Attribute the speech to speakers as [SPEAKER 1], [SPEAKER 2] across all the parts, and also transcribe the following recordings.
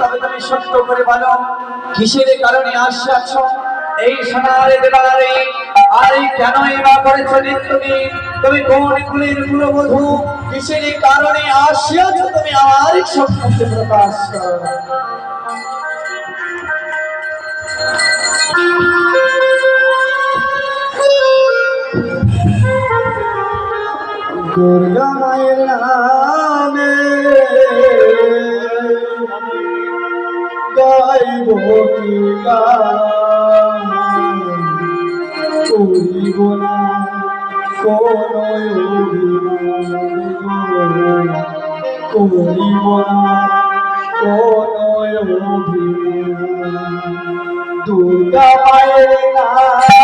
[SPEAKER 1] তবে তুমি সত্য করে বলো, কিসের কারণে আসিয়াছ এই সোনার দেবারে আর কেনই বা করেছ তুমি? তুমি কোন কুলের কুলবধূ? কিসের কারণে আসিয়াছ তুমি আমার সম্মুখে প্রকাশ করো?
[SPEAKER 2] দুর্গা মায়ের নামে গাইব কি করিব না করিব না দুর্গা মায়ের নামে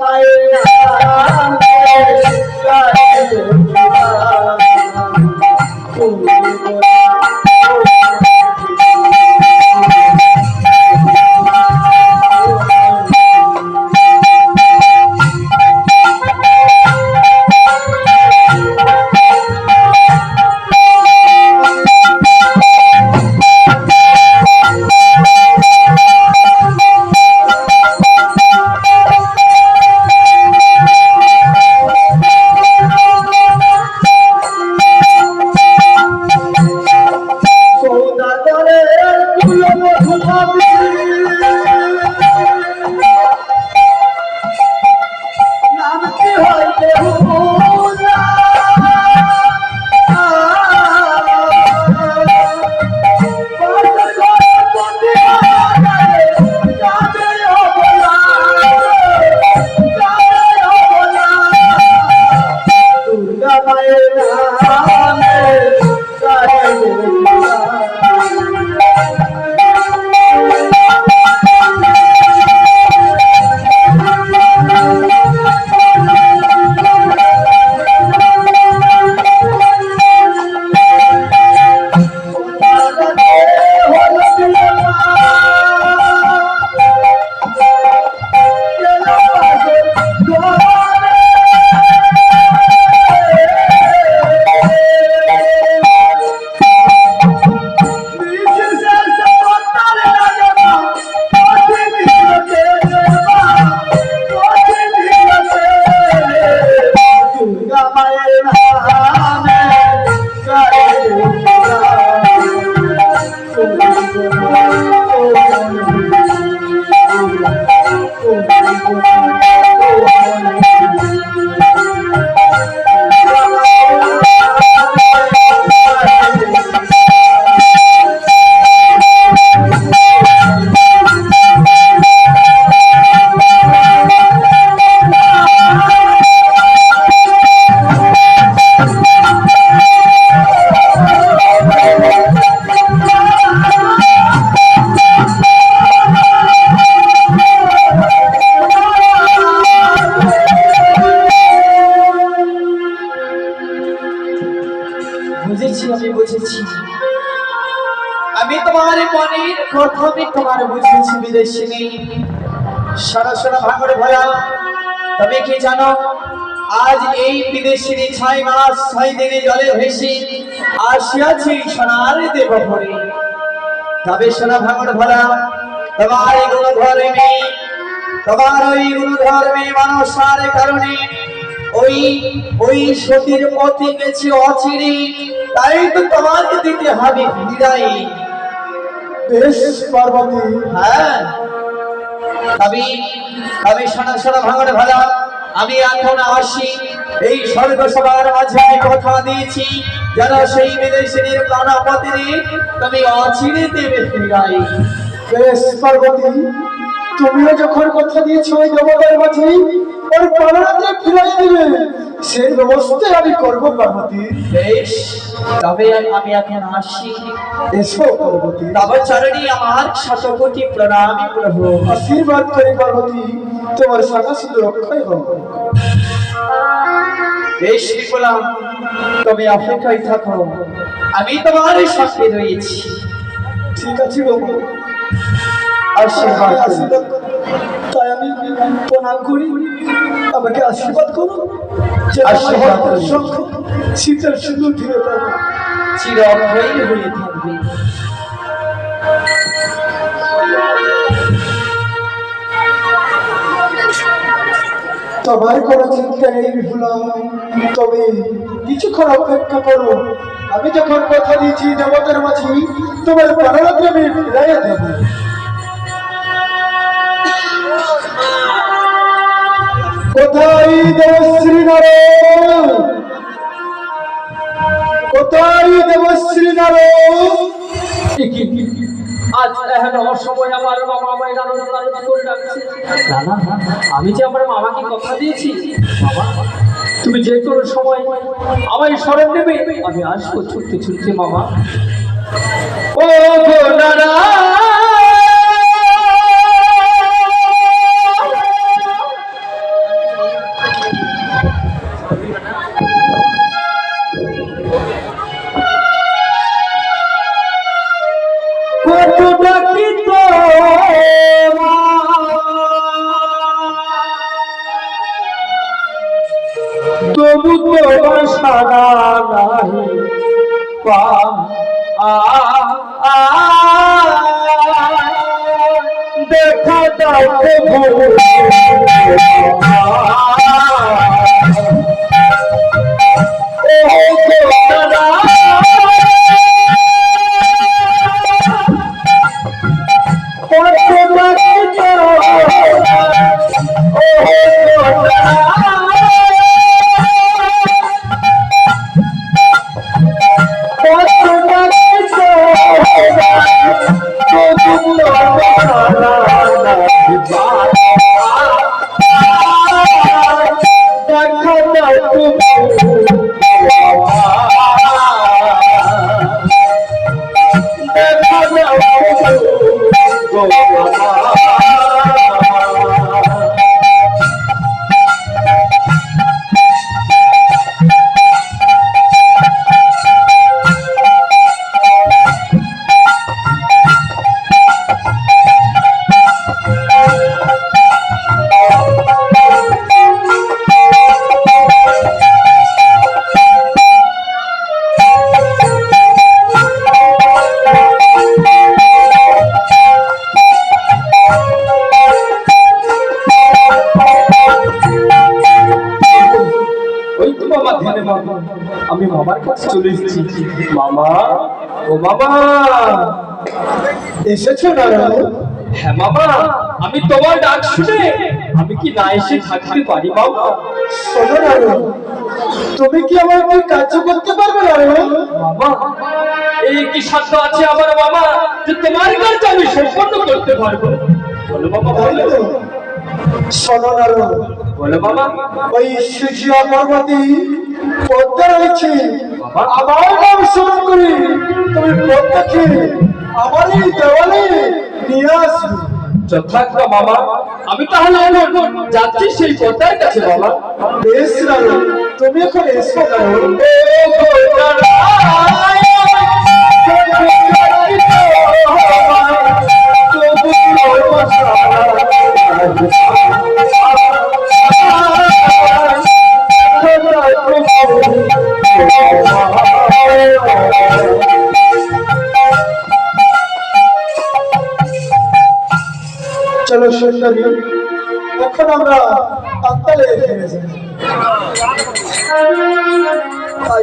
[SPEAKER 2] মায়ের
[SPEAKER 1] তোমার বুঝেছি বিদেশিনী সরাসরি ভাঙড়ে ভরা। তবে কি জানো, আজ এই বিদেশিনী ছয় মাস ছয় দিনে জলে ভেসে আসিয়াছি সোনার দেবহরে
[SPEAKER 2] তবে সোনা ভাঙন ভরা, তোমার এই গুণ ধর্মে তোমার ওই গুণ ধর্মে মানুষার কারণে ওই ওই সতীর পথে গেছে অচিরে তাই তো তোমাকে দিতে হবে বিদায়।
[SPEAKER 3] বেশ পার্বতী
[SPEAKER 2] হ্যাঁ। তবে তবে সোনা সোনা ভাঙন ভরা আমি এখন আসি এই স্বর্গসভার মাঝে কথা দিয়েছি যেন সেই বিদেশিনীর প্রাণপতি তুমি অচিরে দেবে ফিরাই
[SPEAKER 3] বেশ পার্বতী তুমিও যখন কথা দিয়েছ ওই দেবতার মাঝে ওর প্রাণাতে ফিরাই দিবে সেই ব্যবস্থাই আমি করব পার্বতী।
[SPEAKER 2] বেশ। তবে আমি এখন আসি।
[SPEAKER 3] এসো পার্বতী
[SPEAKER 2] তব চরণী আমার শতকোটি প্রণামী প্রভু।
[SPEAKER 3] আশীর্বাদ করি পার্বতী তোমার সাদা শুধু রক্ষাই হোক।
[SPEAKER 2] বেশ বিপুলা তুমি অপেক্ষায় থাকো। আমি তোমার সাথে রয়েছি।
[SPEAKER 3] ঠিক আছে বাবু
[SPEAKER 2] আশীর্বাদ।
[SPEAKER 3] আশীর্বাদ। তাই আমি প্রণাম করি। আমাকে আশীর্বাদ করো যে আমার
[SPEAKER 2] আশীর্বাদ
[SPEAKER 3] হস্তের
[SPEAKER 2] করি।
[SPEAKER 3] শঙ্খ শীতের ফিরে পাবো
[SPEAKER 2] চির অক্ষয়ী হয়ে থাকবে।
[SPEAKER 3] তোমার কোনো চিন্তা নেই বিপুলা। তবে কিছুক্ষণ অপেক্ষা করো। আমি যখন কথা দিয়েছি দেবতার মাঝে তোমার প্রাণরাত্রে আমি ফিরাইয়া দেব। কোথায় দেবশ্রী নারায়ণ কোথায় দেবশ্রী নারায়ণ
[SPEAKER 4] আজ এখন অসময় আমার মামা আমায় নানা নানা করে ডাকছে। না না না, আমি যে আমার মামাকে কথা দিয়েছি বাবা তুমি যে কোনো সময় আমায় স্মরণ নেবে আমি আসব ছুটতে ছুটতে মামা। ও গো তবু তোমার সারা নাহি পা আ আ দেখা দাও আমি মামার কাছে চলে এসেছি। মামা ও মামা।
[SPEAKER 3] এসেছ নারায়ণ
[SPEAKER 4] হ্যাঁ মামা আমি তোমার ডাক শুনে আমি কি না এসে থাকতে পারি মামা?
[SPEAKER 3] শোনো নারায়ণ তুমি কি আমার কি কার্য করতে পারবে নারায়ণ
[SPEAKER 4] মামা এই কি সাধ্য আছে আমার মামা যে তোমার কাজ আমি সম্পন্ন করতে পারব? বলো
[SPEAKER 3] তাই
[SPEAKER 4] বলো
[SPEAKER 3] তো শোনো নারায়ণ
[SPEAKER 4] বলো মামা
[SPEAKER 3] ওই সুজিয়া পর্বতী পদ্মা রয়েছে আমার নাম স্মরণ করি তুমি পদ্মাকে আমার এই দেওয়ালে নিয়ে আসবে।
[SPEAKER 4] যথার্থ মামা আমি তাহলে এখন যাচ্ছি সেই পদ্মার কাছে বাবা।
[SPEAKER 3] বেশ নারায়ণ তুমি এখন এসো নারায়ণ বিদ্যালয় সৌন্দর্য এখন আমরা পাতালে ফিরে যাই? তাই